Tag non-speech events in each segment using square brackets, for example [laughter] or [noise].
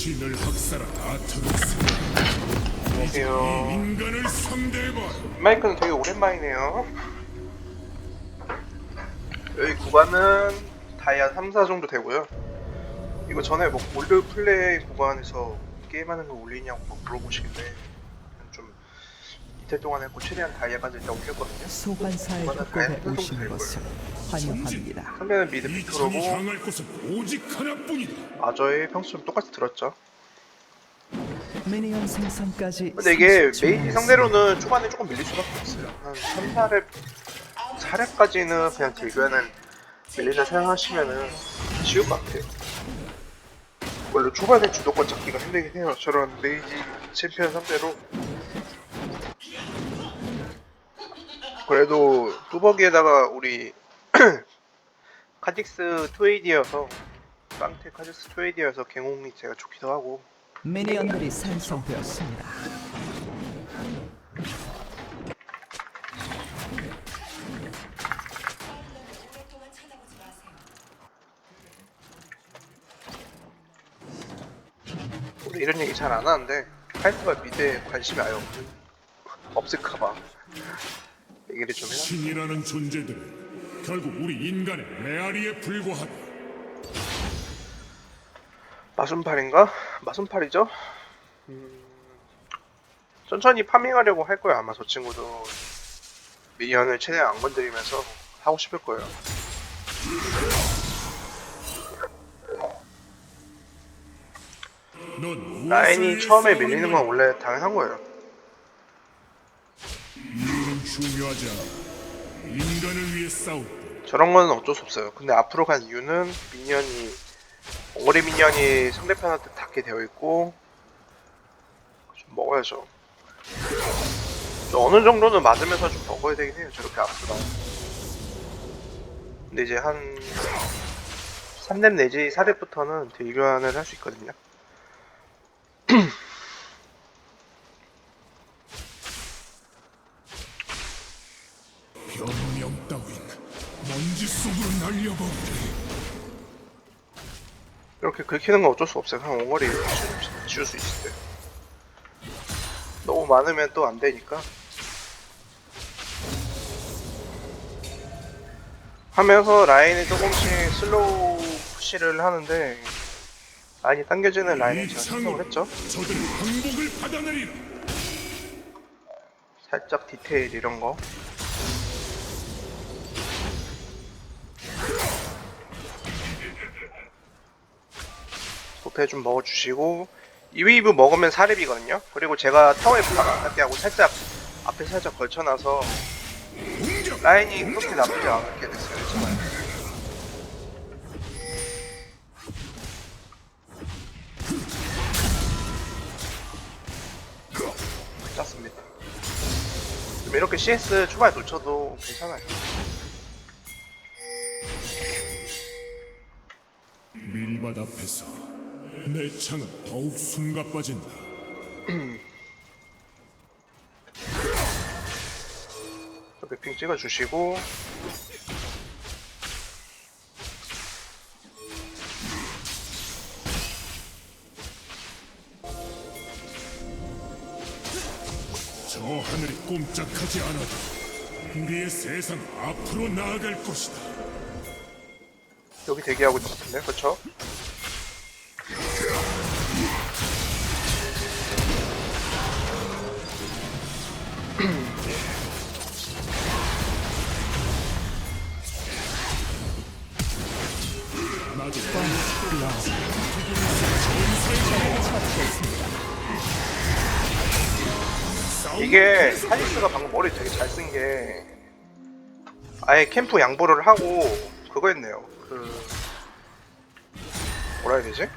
신을 학살한 아트로스 안녕하세요. 인간을 상대해봐 마이크는 되게 오랜만이네요. 여기 구간은 다이아 3, 4 정도 되고요. 이거 전에 뭐 올드 플레이 구간에서 게임하는 거 올리냐고 막 물어보시길래 좀 이틀 동안 했고 최대한 다이아까지 일단 올렸거든요. 소환사의 협곡에 오신 것을 환영합니다. 상대는 미드 하나뿐이다 마저의 평수좀 똑같이 들었죠. 미니언 생성까지 근데 이게 30초 메이지. 상대로는 초반에 조금 밀릴 수밖에 없어요. 한 3, 4렙, 4렙까지는 그냥 딜교는 밀리다 생각하시면은 쉬울 것 같아요. 원래 초반에 주도권 잡기가 힘들긴 해요. 저런 메이지 챔피언 상대로. 그래도 뚜벅이에다가 우리 [clears throat] 카직스 2AD여서 깡테 카직스 2AD여서 갱홍이 제가 좋기도 하고 미니언들이 생성되었습니다. 우리 이런 얘기 잘 안 하는데 카이스가 미드에 관심이 아예 없는 없을까봐 얘기를 좀 해요. 신이라는 존재들은 결국 우리 인간의 메아리에 불과하다 마순팔인가? 마순팔이죠? 음, 천천히 파밍하려고 할 거예요. 아마 저 친구도 미니언을 최대한 안 건드리면서 하고 싶을 거예요. 넌 라인이 처음에 밀리는 건 원래 당연한 거예요. 중요하지 인간을 위해 싸울 때 저런 거는 어쩔 수 없어요. 근데 앞으로 간 이유는 미니언이 옹골이 미니언이 상대편한테 닿게 되어 있고 좀 먹어야죠. 좀 어느 정도는 맞으면서 좀 먹어야 되긴 해요. 저렇게 앞으로. 근데 이제 한 3렙 내지 4렙부터는 딜교환을 할 수 있거든요. [clears throat] 변명 따윈 먼지 속으로 날려버리리 이렇게 긁히는 건 어쩔 수 없어요. 그냥 옹골이 지울 수 있을 때. 너무 많으면 또 안 되니까. 하면서 라인을 조금씩 슬로우 푸시를 하는데 라인이 당겨지는 라인을 이 제가 생각을 했죠. 살짝 디테일 이런 거. 도태 좀 먹어주시고 이 웨이브 먹으면 4렙이거든요. 그리고 제가 타워 F 가깝게 하고 살짝 앞에 살짝 걸쳐놔서 라인이 그렇게 나쁘지 않게 됐어요. 괜찮습니다. 좀 이렇게 CS 초반에 놓쳐도 괜찮아요. 밀밭 앞에서 내 창은 더욱 숨가빠진다. 이렇게 핑 찍어주시고. 저 하늘이 꼼짝하지 않아도 우리의 세상 앞으로 나아갈 것이다. 여기 대기하고 있는 것 같은데, 그렇죠? 이게 사니스가 방금 머리 되게 잘 쓴 게 아예 캠프 양보를 하고 그거 했네요. 그 뭐라 해야 되지?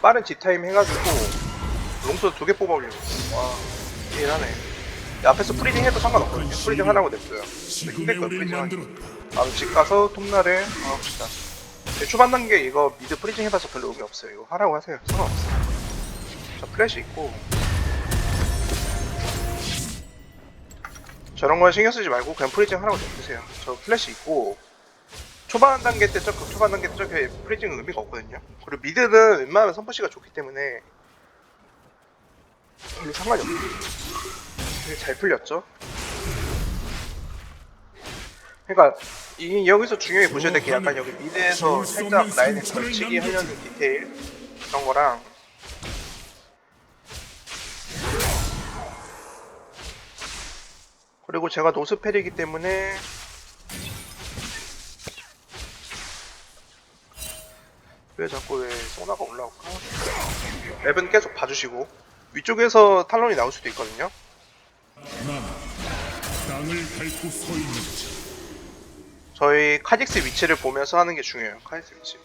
빠른 G타임 해가지고 롱소드 두개 뽑아올리고 와 이해하네. 앞에서 프리딩 해도 상관없거든요. 프리딩 하라고 냈어요. 지금의 힘들 거 우리를 프리딩 하기. 집 가서 톱날에 합시다. 근데 초반 단계 이거 미드 프리징 해봐서 별로 의미 없어요. 이거 하라고 하세요. 상관없어요. 저 플래시 있고 저런 거 신경 쓰지 말고 그냥 프리징 하라고 냅두세요. 저 플래시 있고 초반 단계 때 저그 초반 단계 때 저게 프리징은 의미가 없거든요. 그리고 미드는 웬만하면 선포시가 좋기 때문에 별로 상관이 없어요. 되게 잘 풀렸죠. 그러니까 이 여기서 중요하게 보셔야 될 게 약간 여기 미드에서 살짝 라인에 걸치기 하려는 디테일 그런 거랑 그리고 제가 노스펠이기 때문에 왜 자꾸 왜 소나가 올라올까? 맵은 계속 봐주시고 위쪽에서 탈론이 나올 수도 있거든요. 저희 카직스 위치를 보면서 하는 게 중요해요. 카직스 위치.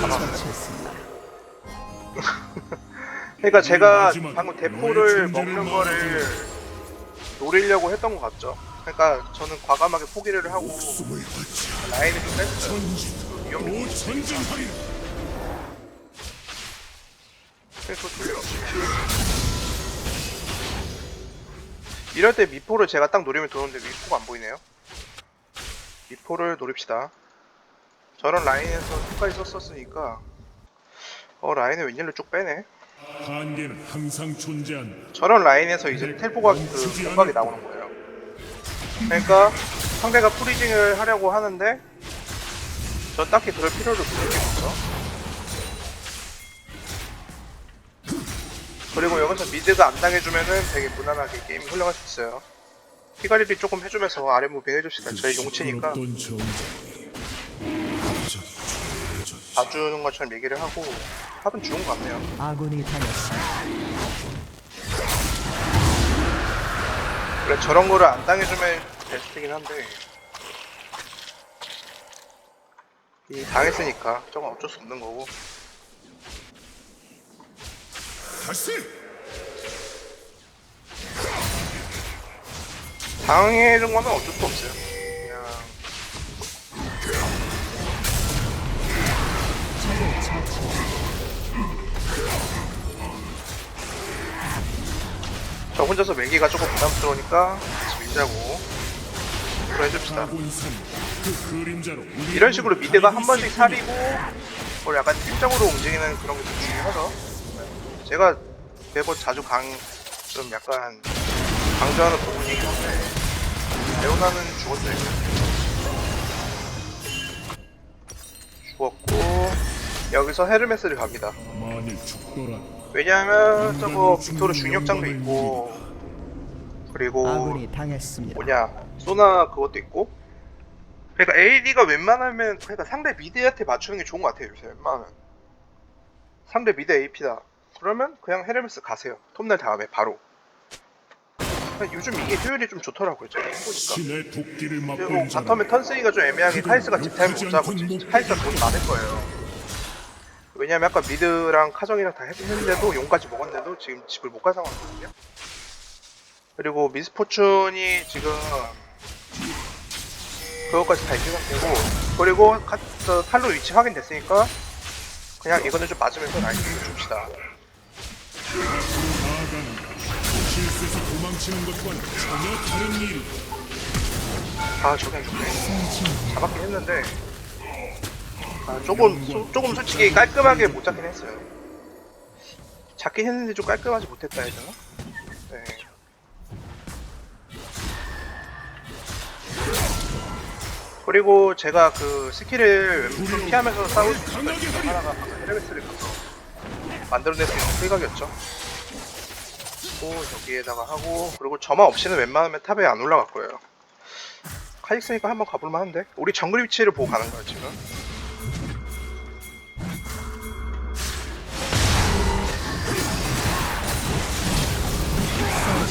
처치했습니다. [laughs] 그러니까 제가 마지막 방금 대포를 먹는 거를 노리려고 했던 것 같죠. 그러니까 저는 과감하게 포기를 하고 라인을 좀 뺐어요. 위험 그래서 돌려. 이럴 때 미포를 제가 딱 노리면 도는데 미포가 안 보이네요. 미포를 노립시다. 저런 라인에서 끝까지 썼었으니까 어 라인을 웬일로 쭉 빼네. 한계는 항상 존재한다 저런 라인에서 이제 텔포가 그 공각이 나오는 거예요. 그러니까 상대가 프리징을 하려고 하는데 저 딱히 그럴 필요를 못 느끼겠죠. 그리고 여기서 미드가 안 당해주면은 되게 무난하게 게임이 흘러갈 수 있어요. 피가리비 조금 해주면서 아래 무빙 해줍시다. 저희 용치니까 봐주는 것처럼 얘기를 하고 합은 좋은 것 같네요. 아군이 당했습니다. 그래 저런 거를 안 당해주면 베스트긴 한데 이 당했으니까 저건 어쩔 수 없는 거고 다시 당해준 거는 어쩔 수 없어요 저 혼자서 매기가 조금 부담스러우니까 같이 밀자고 그로 해줍시다. 이런 식으로 미드가 한 번씩. 사리고 뭘 약간 팀적으로 움직이는 그런 게 좀 중요하죠. 제가 매번 자주 강 좀 약간 강조하는 부분이긴 한데 레오나는 죽었어요. 죽었고 여기서 헤르메스를 갑니다. 왜냐하면 저거 빅토르 중력장도 있고 그리고. 뭐냐 소나 그것도 있고. 그러니까 AD가 웬만하면 그러니까 상대 미드한테 맞추는 게 좋은 것 같아요 요새 웬만하면. 상대 미드 AP다. 그러면 그냥 헤르메스 가세요. 톱날 다음에 바로. 요즘 이게 효율이 좀 좋더라고요 제가 해보니까. 그리고 바텀에 턴스기가 좀 애매한 게 카이스가 집타임 못 잡고 카이스가 돈이 많을 거예요 왜냐면 아까 미드랑 카정이랑 다 했는데도 용까지 먹었는데도 지금 집을 못갈 상황이거든요. 그리고 미스포춘이 지금 그것까지 다 있는 상태고 그리고 카, 저 탈로 위치 확인됐으니까 그냥 이거는 좀 맞으면서 좀 줍시다. 일아 저게 좋네. 잡았긴 했는데 아 조금 소- 조금 솔직히 깔끔하게 못 잡긴 했어요. 잡긴 했는데 좀 깔끔하지 못했다 해야 되나? 네. 그리고 제가 그 스킬을 왼쪽 피하면서 싸울 수 중에 하나가 방금 헤르메스를 가서 만들어낼 수 있는 필각이었죠. 또 여기에다가 하고 그리고 저만 없이는 웬만하면 탑에 안 올라갈 거예요. 카직스니까 한번 가볼만 한데? 우리 정글 위치를 보고 가는 거야 지금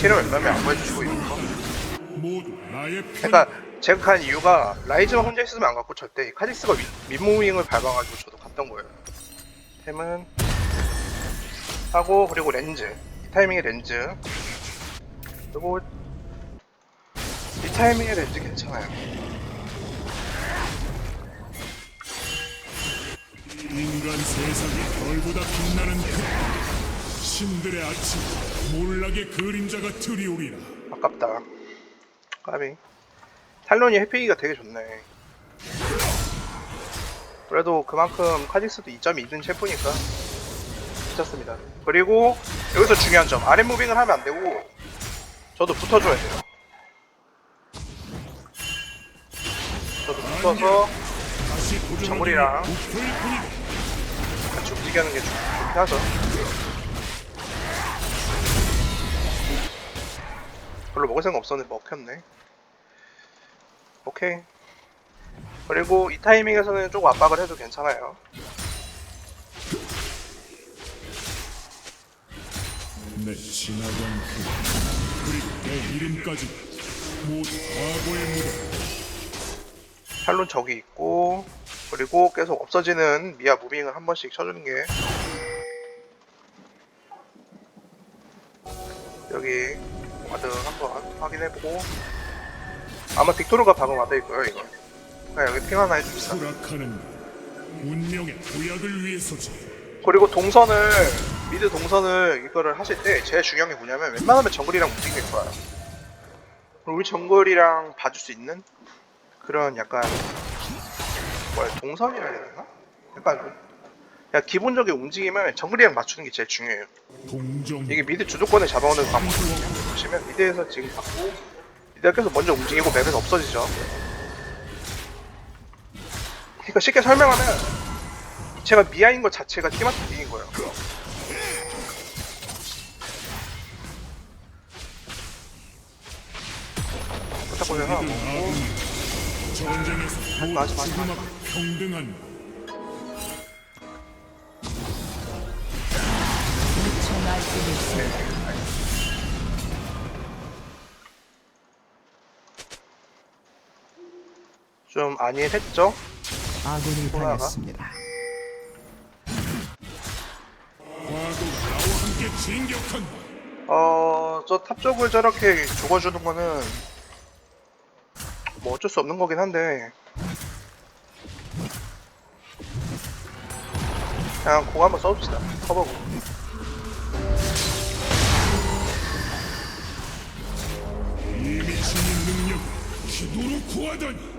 위치를 웬만하면 안 보여주시고 편 그러니까 제가 간 이유가 라이즈만 혼자 있으면 안 갔고 절대 카직스가 윗, 윗무빙을 밟아가지고 저도 갔던 거예요. 템은 하고 그리고 렌즈. 이 타이밍에 렌즈. 그리고 이 타이밍에 렌즈 괜찮아요. 인간 세상이 별보다 빛나는 그 신들의 아침 몰락의 그림자가 드리오리라. 아깝다. 까비. 탈론이 해피기가 되게 좋네. 그래도 그만큼 카직스도 2.2든 셰프니까 괜찮습니다. 그리고 여기서 중요한 점 아랫 무빙을 하면 안 되고 저도 붙어줘야 돼요. 저도 붙어서 뿐이다. 같이 움직이는 게 좋- 좋긴 하죠 별로 먹을 생각 없었는데 먹혔네. 오케이. 그리고 이 타이밍에서는 조금 압박을 해도 괜찮아요. 내 지나간 그 그리고 내 이름까지 모두 과거의 무덤. 탈론 적이 있고 그리고 계속 없어지는 미아 무빙을 한 번씩 쳐주는 게 여기 와드 한번 확인해보고 아마 빅토르가 방금 와드일 거예요 이거 그냥 여기 핑 하나 해줍시다 추락하는 것. 운명의 도약을 위해서지. 그리고 동선을 미드 동선을 이거를 하실 때 제일 중요한 게 뭐냐면 웬만하면 정글이랑 움직이는 거야. 우리 정글이랑 봐줄 수 있는 그런 약간 뭐야 동선이라 해야 되나? 약간 그냥 기본적인 움직임을 정글이랑 맞추는 게 제일 중요해요. 이게 미드 주도권을 잡아오는 방법이거든요. 보시면 미드에서 지금 받고 미드가 계속 먼저 움직이고 맵에서 없어지죠. 그러니까 쉽게 설명하면 제가 미아인 것 자체가 팀한테 이긴 거예요. 부탁 해서 모든 아군 전쟁에서 맞아, 모두 맞아, 좀 안일했죠? 아군이 돌아가. 당했습니다. 어, 저 탑 쪽을 저렇게 죽어주는 거는 뭐 어쩔 수 없는 거긴 한데 그냥 공 한번 써봅시다. 커버고. 구하다니.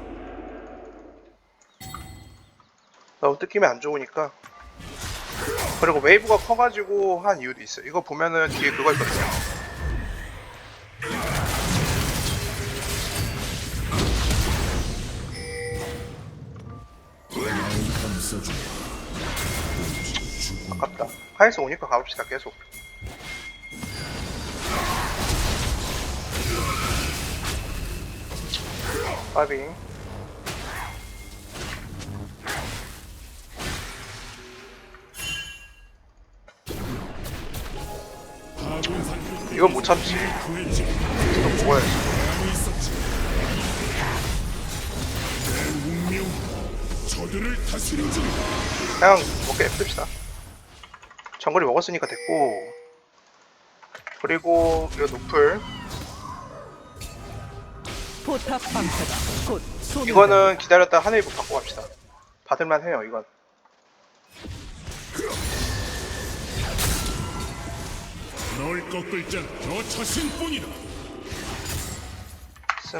너무 뜯기면 안 좋으니까. 그리고 웨이브가 커가지고 한 이유도 있어요. 이거 보면은 뒤에 그거 있거든요. 아깝다. 카이스 오니까 가봅시다. 계속. 아군산 이건 못 참지. 또 먹어야지. 그냥 먹게 냅둡시다. 정글이 먹었으니까 됐고. 그리고 이거 노플. 포탑 방패가 곧 소멸됩니다. 이거는 기다렸다 하늘부 받고 갑시다. 받을만 해요, 이건. 널 꺾을 자는 너 자신뿐이다. 씀.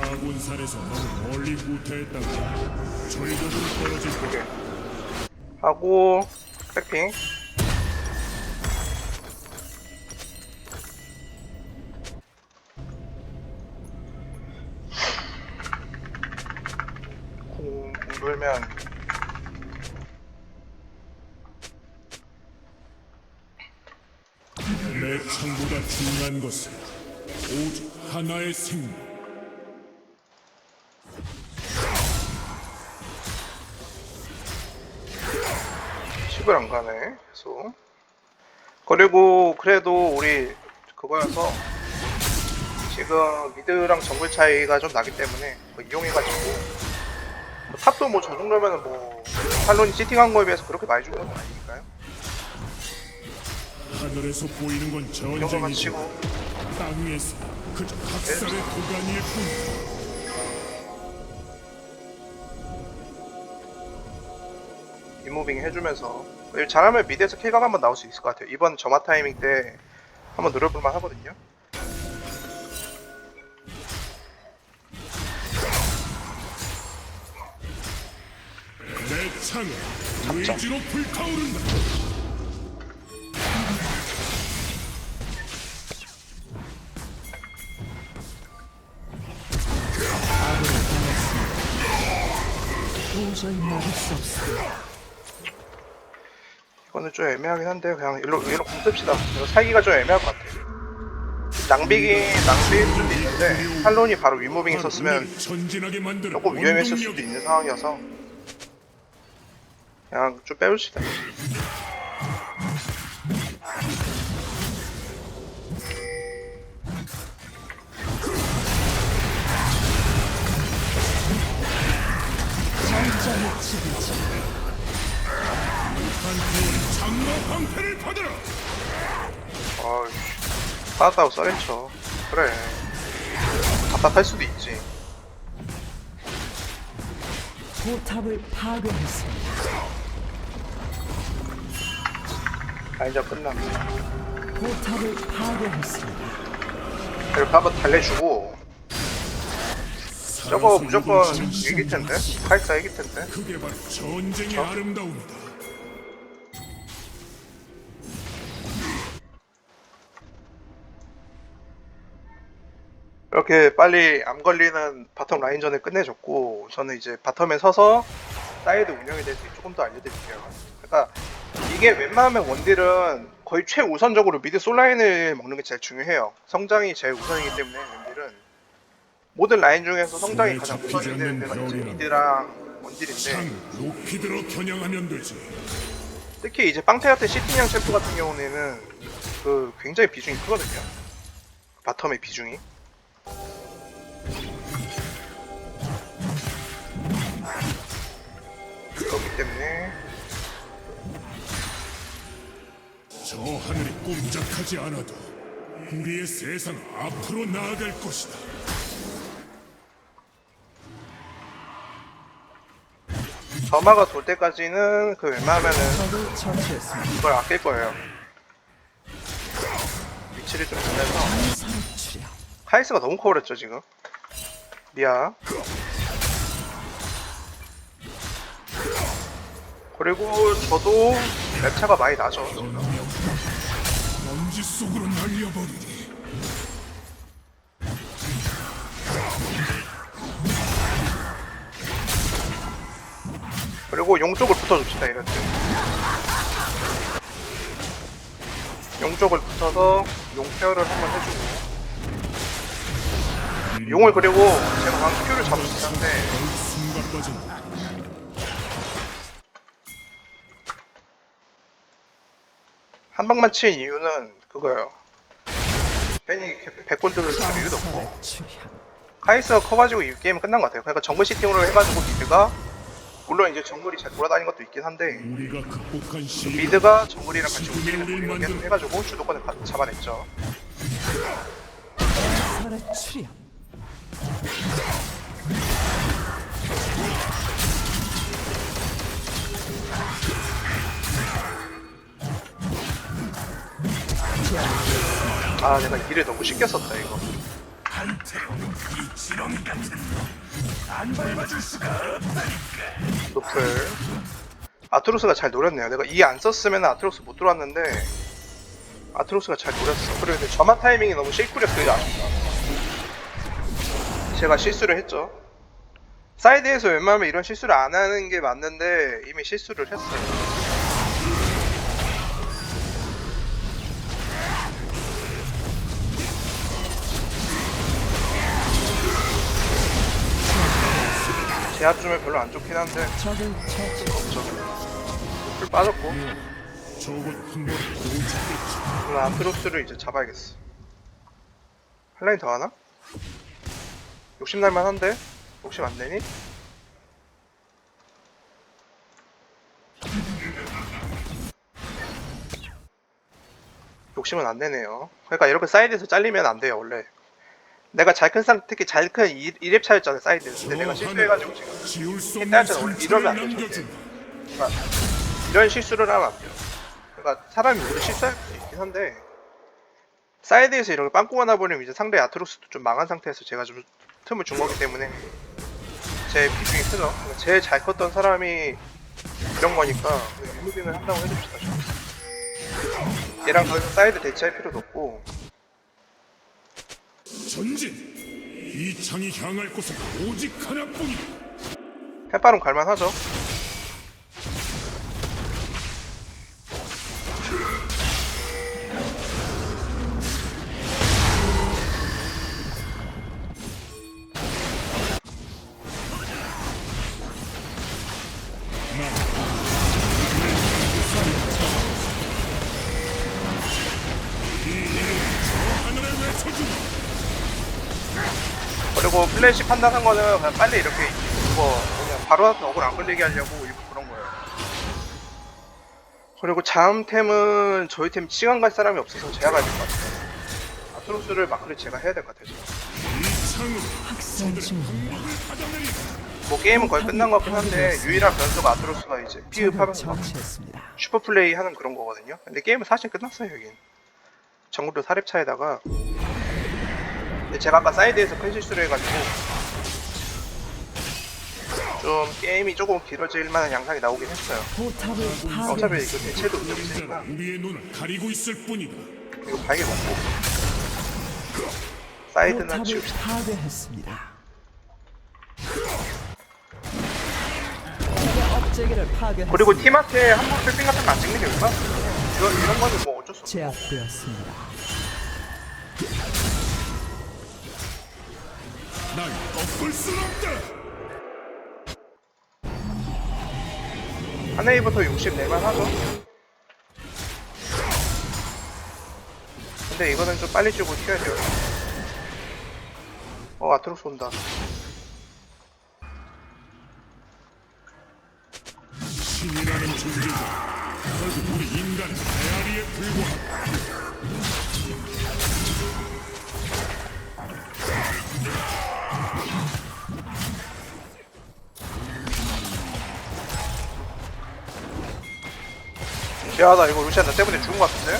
아군산에서 너무 멀리 후퇴했다고 절벽으로 떨어질 거야. 하고 백핑 돌면 내 창보다 중요한 것은 오직 하나의 생명. 칩을 안 가네 계속 그리고 그래도 우리 그거여서 지금 미드랑 정글 차이가 좀 나기 때문에 그거 이용해가지고 뭐 탑도 뭐 저 정도면은 뭐 탈론이 치팅한 거에 비해서 그렇게 많이 준 건 아니니까요. 하늘에서 보이는 건이 정도만 전쟁이지 치고. 땅에서 그저 학살의 도가니일 뿐. 리무빙 해주면서. 잘하면 미드에서 킬각 한번 나올 수 있을 것 같아요. 이번 점화 타이밍 때 한번 노려볼만 하거든요 창은 의지로 불타오른다. 도저히 막을 수. 이거는 좀 애매하긴 한데 그냥 일로 공 씁시다. 이거 살기가 좀 애매할 것 같아요. 낭비기 낭비일 수도 있는데 탈론이 바로 위무빙 있었으면 전진하게 만드는 조금 위험했을 수도 있는 상황이어서 그냥 좀 빼봅시다. 어이씨 받았다고 써렌쳐 그래 답답할 수도 있지 포탑을 파괴했습니다. 라인전 끝났네. 포탑을 파괴했습니다. 이렇게 한번 달래주고. 저거 무조건 이길 텐데? 카이사 이길 텐데? 그게 바로 전쟁의 아름다움이다. 이렇게 빨리 암 걸리는 바텀 라인전을 끝내줬고 저는 이제 바텀에 서서 사이드 운영에 대해서 조금 더 알려드릴게요 그러니까 이게 웬만하면 원딜은 거의 최우선적으로 미드 솔라인을 먹는 게 제일 중요해요 성장이 제일 우선이기 때문에 원딜은 모든 라인 중에서 성장이 가장 우선이 되는 데가 이제 미드랑 원딜인데 높이 들어 겨냥하면 되지. 특히 이제 같은 시티냥 챔프 같은 경우에는 그 굉장히 비중이 크거든요. 바텀의 비중이. 그렇기 때문에 저 하늘이 꼼짝하지 않아도 우리의 세상 앞으로 나아갈 것이다. 점화가 돌 때까지는 그 웬만하면은 처치했습니다. 이걸 아낄 거예요. 위치를 좀 보면서. 카이스가 너무 커버렸죠 지금. 미야. 그리고 저도 랩차가 많이 나죠. 먼지 속으로 날려버리니. 그리고 용 쪽을 붙어줍시다 이럴 때. 용 쪽을 붙어서 용 케어를 한번 해주고 용을 그리고 제가 방금 큐를 잡을 수 있는데. 한 방만 친 이유는 그거예요. 팬이 100골드를 줄 이유도 없고. 카이스가 커가지고 이 게임은 끝난 것 같아요. 그러니까 정글 시팅으로 해가지고 미드가 물론 이제 정글이 잘 돌아다니는 것도 있긴 한데 시련 미드가 정글이랑 같이 움직이는 거 계속 해가지고 주도권을 가- 잡아냈죠. 아 내가 일을 너무 쉽게 썼다 이거. 노플 아트로스가 잘 노렸네요. 내가 이 안 썼으면 아트로스 못 들어왔는데 아트로스가 잘 노렸어. 그리고 근데 점화 타이밍이 너무 실쿠렸어요. 아쉽다. 제가 실수를 했죠. 사이드에서 웬만하면 이런 실수를 안 하는 게 맞는데 이미 실수를 했어요. 제압 주면 별로 안 좋긴 한데 처치. 풀 빠졌고. 그럼 아트로스를 이제 잡아야겠어. 한 라인 더 하나? 욕심날만 한데? 욕심 안 내니? 욕심은 안 내네요. 그러니까 이렇게 사이드에서 잘리면 안 돼요, 원래. 내가 잘큰 상, 특히 잘큰 2렙 차였잖아요, 사이드에서. 근데 내가 실수해가지고 지금. 일단은 원래 이러면 안. 남겨준다. 그러니까 이런 실수를 하면 안 돼요. 그러니까 사람이 오래 실수할 수 있긴 한데 사이드에서 이렇게 빵꾸 하나 버리면 이제 상대 아트로스도 좀 망한 상태에서 제가 좀 틈을 준 거기 때문에 제 비중이 크죠. 그러니까 제일 잘 컸던 사람이 이런 거니까 유무빙을 한다고 해줍시다. 좀. 얘랑 더 이상 사이드 대치할 필요도 없고 전진. 이 창이 향할 곳은 오직 하나뿐이다. 해바름 갈만하죠. 플래시 판단한 거는 그냥 빨리 이렇게 이거 그냥 바로 억울 안 걸리게 하려고 일부 그런 거예요. 그리고 자음템은 저희 팀 시간 갈 사람이 없어서 제가 가야 될 것 같아요. 아트로스를 마크를 제가 해야 될 것 같아요. 뭐 게임은 거의 끝난 것 같긴 한데 유일한 변수가 아트로스가 이제 적을 피흡하면서 막 처치했습니다. 슈퍼 플레이 하는 그런 거거든요. 근데 게임은 사실 끝났어요 여긴. 정글도 4렙차에다가 근데 제가 아까 사이드에서 큰 실수를 해가지고 좀 게임이 조금 길어질 만한 양상이 나오긴 했어요. 포탑을 어차피 이거. 대체도 의미 있으니까 그림자는 우리의 눈을 가리고 있을 뿐이다. 이거 발개 먹고 포탑을 치웁시다. 파괴했습니다. 적의. 그리고 팀한테 한번 세팅 같은 거 안 찍는 게 얼마나 이런, 이런 거는 뭐 어쩔 수 없어. 제압되었습니다. 날 꺾을 순 없다. 60 내만 하죠. 근데 이거는 좀 빨리 주고 튀어야 돼요. 어, 아트로스 온다. 야, 나 이거 루시안 나 때문에 죽은 것 같은데?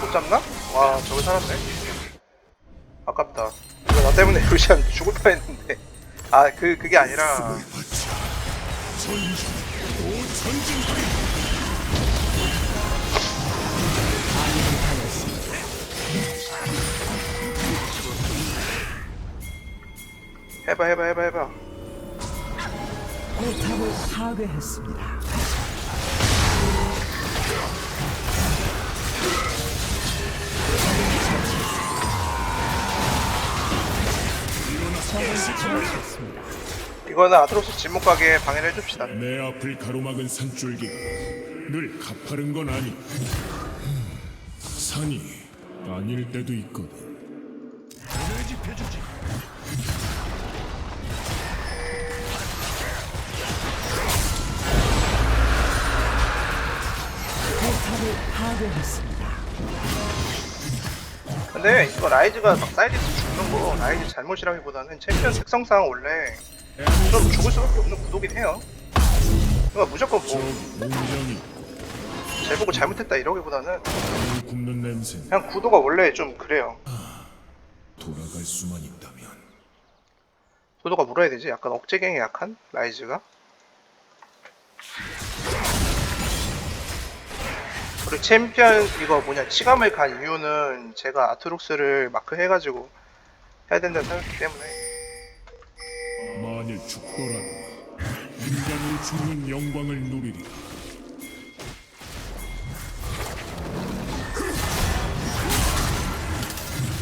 못 잡나? 와, 저거 살았네. 아깝다. 이거 나 때문에 [laughs] 루시안 죽을 뻔 했는데. 아, 그, 그게 아니라. 해봐, 해봐, 해봐, 해봐. 포탑을 파괴했습니다. 이거는 아트로스 진목 가게 방해를 해줍시다. 내 앞을 가로막은 산줄기가 늘 가파른 건 아니. 산이 아닐 때도 있거든. 파괴했습니다. 근데 이거 라이즈가 막 사이드에서 죽는 거 라이즈 잘못이라기보다는 챔피언 특성상 원래 좀 죽을 수밖에 없는 구도긴 해요. 그러니까 무조건 저뭐 공장이 잘 보고 잘못했다 이러기보다는 물 굽는 냄새 그냥 구도가 원래 좀 그래요. 돌아갈 수만 있다면 구도가 뭐라 해야 되지? 약간 억제갱에 약한 라이즈가. 그리고 챔피언 이거 뭐냐 치감을 간 이유는 제가 아트록스를 마크 해가지고 해야 된다는 생각이기 때문에 만일 죽더라도 인간으로 죽는 영광을 누리리.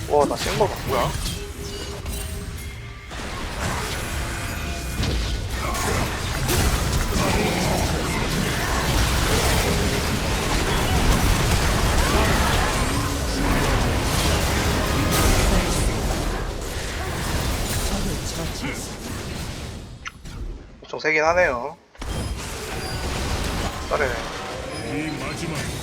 와나 센거 봐 뭐야? 세긴 하네요. 그래. 이 마지막